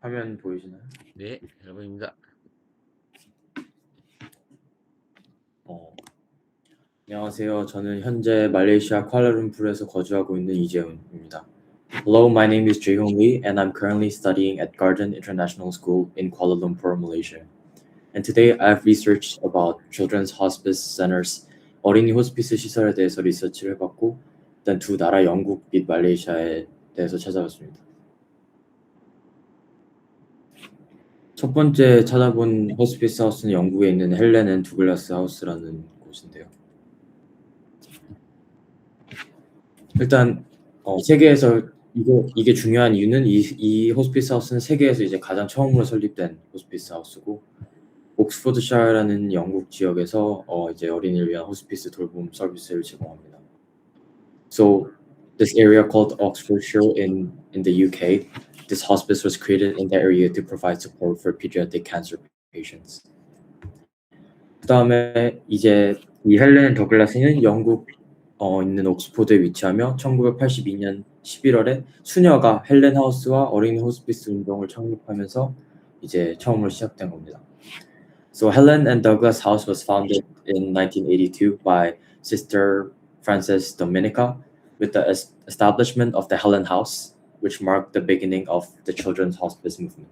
화면 보이시나요? 네, 잘 보입니다. 어. 안녕하세요. 저는 현재 말레이시아 쿠알라룸푸르에서 거주하고 있는 이재훈입니다. Hello, my name is Jaehoon Lee and I'm currently studying at Garden International School in Kuala Lumpur, Malaysia. And today I've researched about children's hospice centers, 어린이 호스피스 시설에 대해서 리서치를 해봤고 일단 두 나라 영국 및 말레이시아에 대해서 찾아봤습니다. 첫 번째 찾아본 호스피스 하우스는 영국에 있는 헬렌 앤 두글라스 하우스라는 곳인데요. 일단 어, 세계에서 이거 이게 중요한 이유는 이, 이 호스피스 하우스는 세계에서 이제 가장 처음으로 설립된 호스피스 하우스고 옥스포드샤라는 영국 지역에서 어, 이제 어린이를 위한 호스피스 돌봄 서비스를 제공합니다. So this area called Oxfordshire in in the UK this hospice was created in that area to provide support for pediatric cancer patients. 그 다음에 이제 이 헬렌 더글라스는 영국 어, 있는 옥스포드에 위치하며 1982년 11월에 수녀가 헬렌 하우스와 어린이 호스피스 운동을 창립하면서 이제 처음으로 시작된 겁니다. So Helen and Douglas House was founded in 1982 by Sister Frances Dominica with the es- establishment of the Helen House which marked the beginning of the children's hospice movement.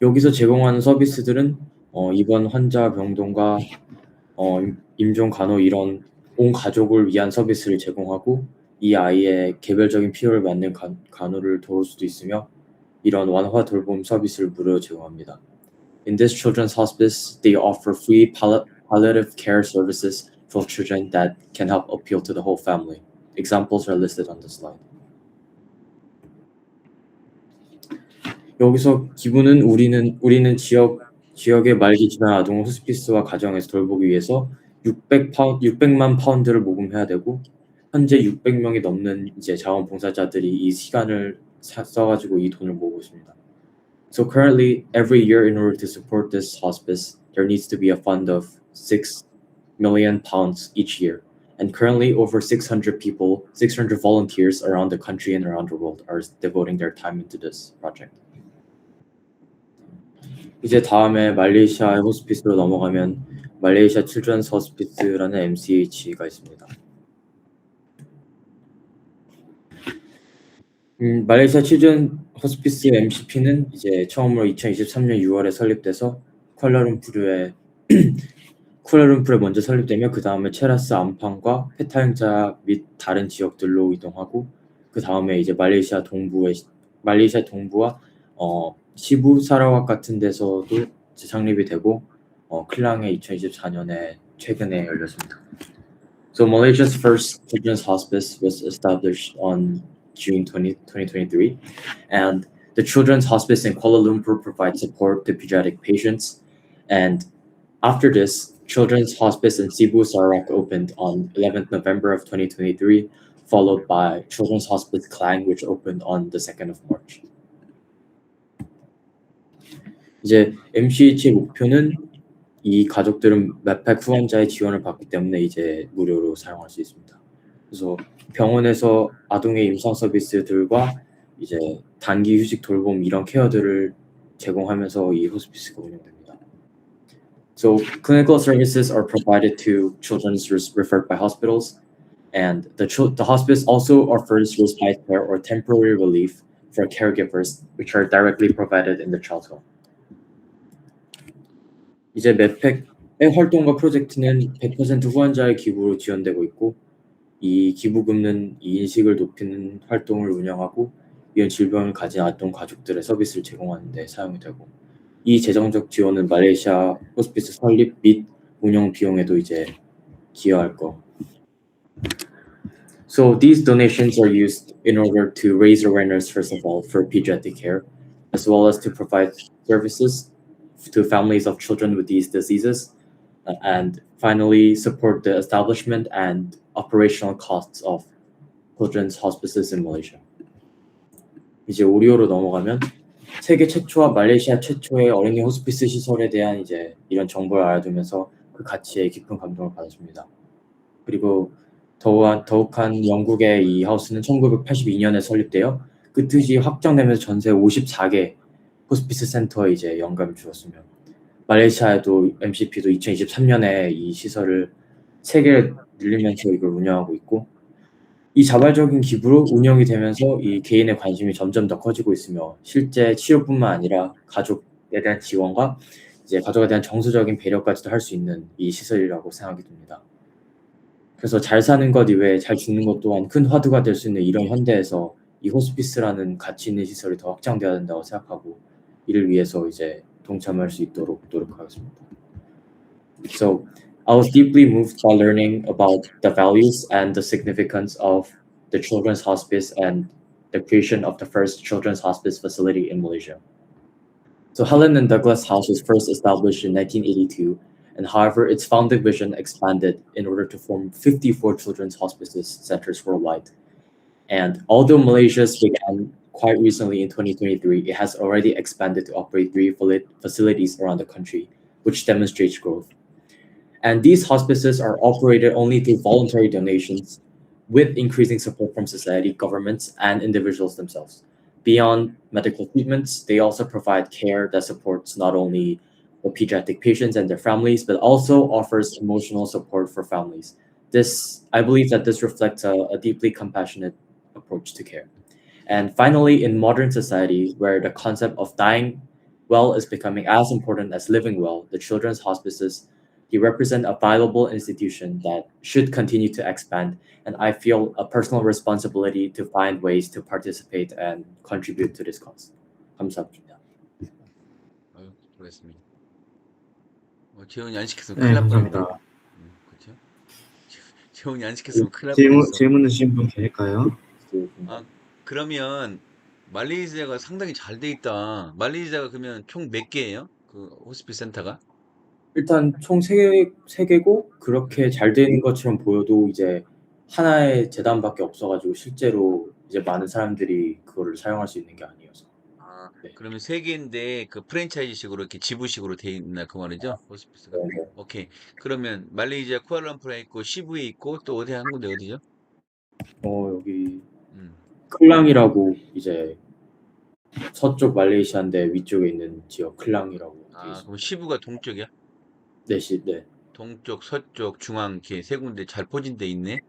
여기서 제공하는 서비스들은 어, 입원 환자 병동과 어, 임- 임종 간호 이런 온 가족을 위한 서비스를 제공하고 이 아이의 개별적인 필요를 맞는 간, 간호를 도울 수도 있으며 이런 완화 돌봄 서비스를 무료로 제공합니다. In this children's hospice, they offer free palli- palliative care services for children that can help appeal to the whole family. Examples are listed on the slide. 여기서 기부는 우리는 우리는 지역 지역의 말기 지난 아동을 호스피스와 가정에서 돌보기 위해서 600 파운 600만 파운드를 모금해야 되고 현재 600명이 넘는 이제 자원봉사자들이 이 시간을 사- 써가지고 이 돈을 모으고 있습니다. So currently, every year, in order to support this hospice, there needs to be a fund of six million pounds each year. And currently, over 600 people, 600 volunteers around the country and around the world are devoting their time into this project. 이제 다음에 말레이시아 호스피스로 넘어가면 말레이시아 칠드런스 호스피스라는 MCH가 있습니다. 음, 말레이시아 칠드런 호스피스 MCP는 이제 처음으로 2023년 6월에 설립돼서 쿠알라룸푸르에 쿠알라룸푸르에 먼저 설립되며 그 다음에 체라스 암판과 페타행자 및 다른 지역들로 이동하고 그 다음에 이제 말레이시아 동부에 말레이시아 동부와 어, 시부 사라왁 같은 데서도 이제 창립이 되고 어, 클랑에 2024년에 최근에 열렸습니다. So Malaysia's first children's hospice was established on June 20, 2023 and the children's hospice in Kuala Lumpur provides support to pediatric patients and after this children's hospice in Cebu Sarawak opened on 11th November of 2023 followed by children's hospice Klang which opened on the 2nd of March. 이제 MCH의 목표는 이 가족들은 매팩 후원자의 지원을 받기 때문에 이제 무료로 사용할 수 있습니다. 그래서 병원에서 아동의 임상 서비스들과 이제 단기 휴식 돌봄 이런 케어들을 제공하면서 이 호스피스가 운영됩니다. So clinical services are provided to children res- referred by hospitals, and the chil- the hospice also offers respite care or temporary relief for caregivers, which are directly provided in the child's home. 이제 medpac의 활동과 프로젝트는 100% 후원자의 기부로 지원되고 있고 이 기부금은 이 인식을 높이는 활동을 운영하고 이런 질병을 가진 아동 가족들의 서비스를 제공하는 데 사용이 되고 이 재정적 지원은 말레이시아 호스피스 설립 및 운영 비용에도 이제 기여할 거. So these donations are used in order to raise awareness first of all for pediatric care as well as to provide services to families of children with these diseases uh, and finally support the establishment and operational costs of children's hospices in Malaysia. 이제 오리오로 넘어가면 세계 최초와 말레이시아 최초의 어린이 호스피스 시설에 대한 이제 이런 정보를 알아두면서 그 가치에 깊은 감동을 받았습니다. 그리고 더한 더욱한 영국의 이 하우스는 1982년에 설립되어 그 뜻이 확정되면서 전세 54개 호스피스 센터에 이제 영감을 주었으며 말레이시아에도 MCP도 2023년에 이 시설을 3개 늘리면서 이걸 운영하고 있고 이 자발적인 기부로 운영이 되면서 이 개인의 관심이 점점 더 커지고 있으며 실제 치료뿐만 아니라 가족에 대한 지원과 이제 가족에 대한 정서적인 배려까지도 할 수 있는 이 시설이라고 생각이 듭니다. 그래서 잘 사는 것 이외에 잘 죽는 것 또한 큰 화두가 될 수 있는 이런 현대에서 이 호스피스라는 가치 있는 시설이 더 확장돼야 된다고 생각하고 이를 위해서 이제 동참할 수 있도록 노력하겠습니다. So I was deeply moved by learning about the values and the significance of the children's hospice and the creation of the first children's hospice facility in Malaysia. So Helen and Douglas House was first established in 1982, and however, its founding vision expanded in order to form 54 children's hospices centers worldwide. And although Malaysia's began quite recently in 2023, it has already expanded to operate three facilities around the country, which demonstrates growth. And these hospices are operated only through voluntary donations with increasing support from society, governments, and individuals themselves. Beyond medical treatments, they also provide care that supports not only the pediatric patients and their families, but also offers emotional support for families. This, I believe that this reflects a, a deeply compassionate approach to care. And finally, in modern society, where the concept of dying well is becoming as important as living well, the children's hospices they represent a valuable institution that should continue to expand, and I feel a personal responsibility to find ways to participate and contribute to this cause. 감사합니다. 아유, 수고했습니다. 어, 재훈이 안 시켰으면 네, 큰일 날 뻔했다. 감사합니다. 음, 그렇죠? 재훈이 안 시켰으면 큰일 날 질문, 뻔했어. 질문 주신 분 계실까요? 아, 그러면 말레이시아가 상당히 잘 돼 있다. 말레이시아가 그러면 총 몇 개예요? 그 호스피스 센터가? 일단 총세 개, 세 개고 그렇게 잘 되는 것처럼 보여도 이제 하나의 재단밖에 없어 가지고 실제로 이제 많은 사람들이 그거를 사용할 수 있는 게 아니어서. 아, 네. 그러면 세 개인데 그 프랜차이즈식으로 이렇게 지부식으로 돼 있나 그 말이죠? 호스피스가. 네. 오케이. 그러면 말레이시아 쿠알라룸푸르에 있고 시부에 있고 또 어디 한 군데 어디죠? 어 여기 음. 클랑이라고 이제 서쪽 말레이시아인데 위쪽에 있는 지역 클랑이라고 돼 아. 그럼 시부가 동쪽이야? 네시 네. 동쪽, 서쪽, 중앙 이렇게 세 군데 잘 포진 돼 있네.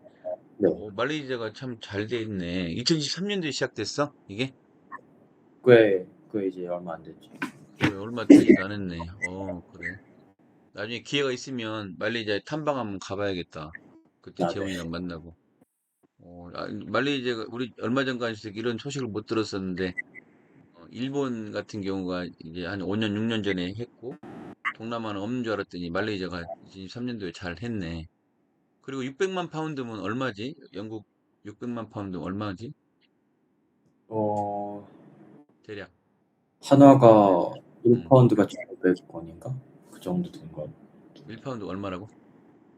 네. 어, 말레이시아가 참 잘 돼 있네. 2023년도에 시작됐어? 이게? 꽤, 꽤 이제 얼마 안 됐죠. 그래, 얼마 되지도 않았네. 어, 그래. 나중에 기회가 있으면 말레이시아에 탐방 한번 가봐야겠다. 그때 아, 네. 재훈이랑 만나고. 어, 아, 말레이시아가 우리 얼마 전까지 이런 소식을 못 들었었는데 어, 일본 같은 경우가 이제 한 5년, 6년 전에 했고 동남아는 없는 줄 알았더니 말레이시아가 23년도에 잘 했네. 그리고 600만 파운드면 얼마지? 영국 600만 파운드 얼마지? 어, 대략. 음. 1파운드가 1,500원인가? 그 정도 되는 거예요. 1파운드 얼마라고?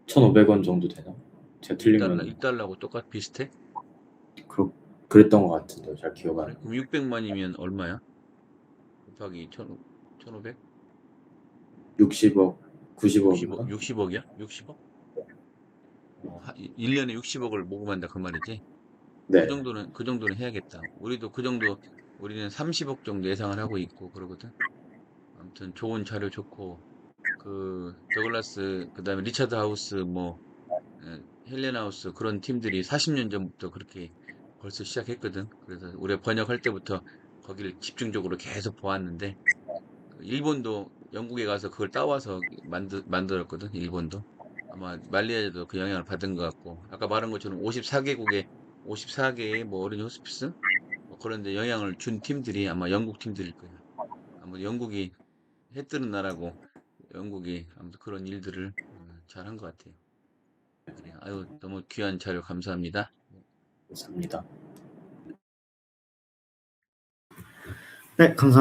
1,500원 정도 되나? 제가 1달러, 틀리면 1달러하고 똑같 비슷해? 그, 그랬던 것 같은데 잘 기억 안 그래? 나요. 그럼 600만이면 얼마야? 곱하기 1,500? 1,500? 60억, 60억, 90억인가? 60억이야? 60억? 어, 1년에 60억을 모금한다 그 말이지? 네. 그 정도는 그 정도는 해야겠다. 우리도 그 정도 우리는 30억 정도 예상을 하고 있고 그러거든. 아무튼 좋은 자료 좋고 그 더글라스 그다음에 리차드 하우스 뭐 에, 헬렌 하우스 그런 팀들이 40년 전부터 그렇게 벌써 시작했거든. 그래서 우리가 번역할 때부터 거기를 집중적으로 계속 보았는데 그 일본도 영국에 가서 그걸 따와서 만들 만들었거든. 일본도 아마 말레이시아도 그 영향을 받은 것 같고 아까 말한 것처럼 54개국에 54개의 뭐 어린이 호스피스 뭐 그런 데 영향을 준 팀들이 아마 영국 팀들일 거야. 아마 영국이 해 뜨는 나라고 영국이 아무튼 그런 일들을 잘 한 것 같아요. 그래. 아유 너무 귀한 자료 감사합니다. 감사합니다. 네, 감사합니다.